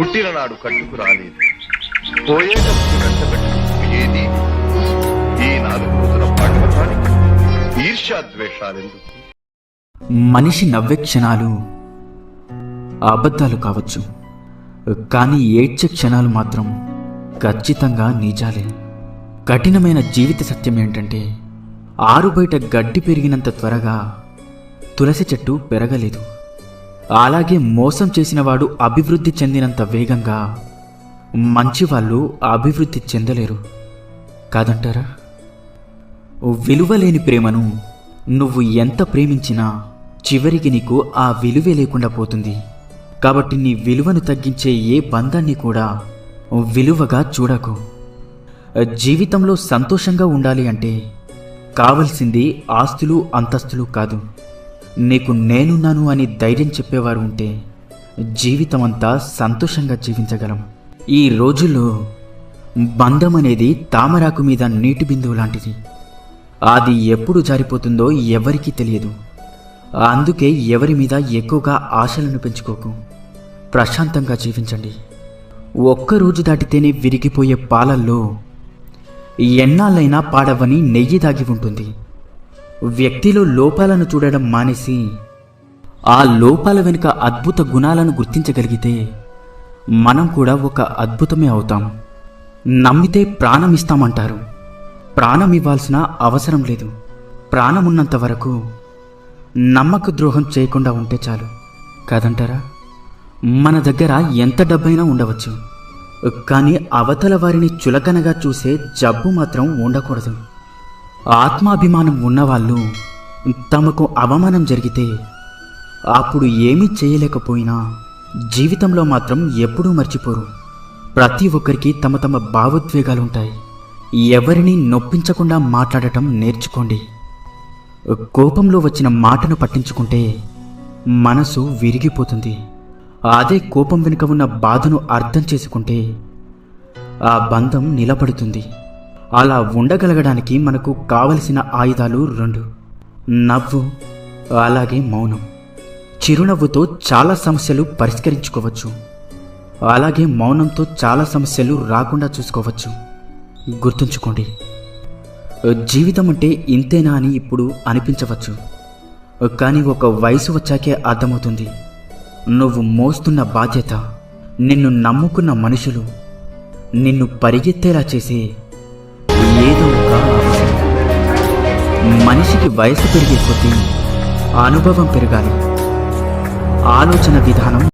పుట్టిన నాడు కట్టుకు రాలేదు పోయేటప్పుడు వెంటబెట్టుకు ఏది? ఈ నాలుగు రోజుల పాఠవటానికి ఈర్ష్యాద్వేషాలెందుకు? మనిషి నవ్వే క్షణాలు అబద్ధాలు కావచ్చు. కానీ ఏడ్చే క్షణాలు మాత్రం ఖచ్చితంగా నిజాలే. కఠినమైన జీవిత సత్యం ఏంటంటే ఆరు బయట గడ్డి పెరిగినంత త్వరగా తులసి చెట్టు పెరగలేదు. అలాగే మోసం చేసినవాడు అభివృద్ధి చెందినంత వేగంగా మంచి వాళ్ళు అభివృద్ధి చెందలేరు. కాదంటారా? విలువలేని ప్రేమను నువ్వు ఎంత ప్రేమించినా చివరికి నీకు ఆ విలువే లేకుండా పోతుంది. కాబట్టి నీ విలువను తగ్గించే ఏ బంధాన్ని కూడా విలువగా చూడకు. జీవితంలో సంతోషంగా ఉండాలి అంటే కావలసింది ఆస్తులు అంతస్తులు కాదు. నీకు నేనున్నాను అని ధైర్యం చెప్పేవారు ఉంటే జీవితం అంతా సంతోషంగా జీవించగలం. ఈ రోజుల్లో బంధం అనేది తామరాకు మీద నీటి బిందువు లాంటిది. అది ఎప్పుడు జారిపోతుందో ఎవరికీ తెలియదు. అందుకే ఎవరి మీద ఎక్కువగా ఆశలను పెంచుకోకు. ప్రశాంతంగా జీవించండి. ఒక్క రోజు దాటితేనే విరిగిపోయే పాలల్లో ఎన్నాళ్ళైనా పాడవని నెయ్యి దాగి ఉంటుంది. వ్యక్తిలో లోపాలను చూడడం మానేసి ఆ లోపాల వెనుక అద్భుత గుణాలను గుర్తించగలిగితే మనం కూడా ఒక అద్భుతమే అవుతాం. నమ్మితే ప్రాణం ఇస్తామంటారు. ప్రాణం ఇవ్వాల్సిన అవసరం లేదు. ప్రాణం ఉన్నంత వరకు నమ్మక ద్రోహం చేయకుండా ఉంటే చాలు. కాదంటారా? మన దగ్గర ఎంత డబ్బైనా ఉండవచ్చు. కానీ అవతల వారిని చులకనగా చూసే జబ్బు మాత్రం ఉండకూడదు. ఆత్మాభిమానం ఉన్నవాళ్ళు తమకు అవమానం జరిగితే అప్పుడు ఏమీ చేయలేకపోయినా జీవితంలో మాత్రం ఎప్పుడూ మర్చిపోరు. ప్రతి ఒక్కరికి తమ తమ భావోద్వేగాలు ఉంటాయి. ఎవరిని నొప్పించకుండా మాట్లాడటం నేర్చుకోండి. కోపంలో వచ్చిన మాటను పట్టించుకుంటే మనసు విరిగిపోతుంది. అదే కోపం వెనుక ఉన్న బాధను అర్థం చేసుకుంటే ఆ బంధం నిలబడుతుంది. అలా ఉండగలగడానికి మనకు కావలసిన ఆయుధాలు రెండు. నవ్వు అలాగే మౌనం. చిరునవ్వుతో చాలా సమస్యలు పరిష్కరించుకోవచ్చు. అలాగే మౌనంతో చాలా సమస్యలు రాకుండా చూసుకోవచ్చు. గుర్తుంచుకోండి. జీవితం అంటే ఇంతేనా అని ఇప్పుడు అనిపించవచ్చు. కానీ ఒక వయసు వచ్చాకే అర్థమవుతుంది. నువ్వు మోస్తున్న బాధ్యత నిన్ను నమ్ముకున్న మనుషులు నిన్ను పరిగెత్తేలా చేసే మనిషికి వయసు పెరిగే కొద్దీ అనుభవం పెరగాలి. ఆలోచన విధానం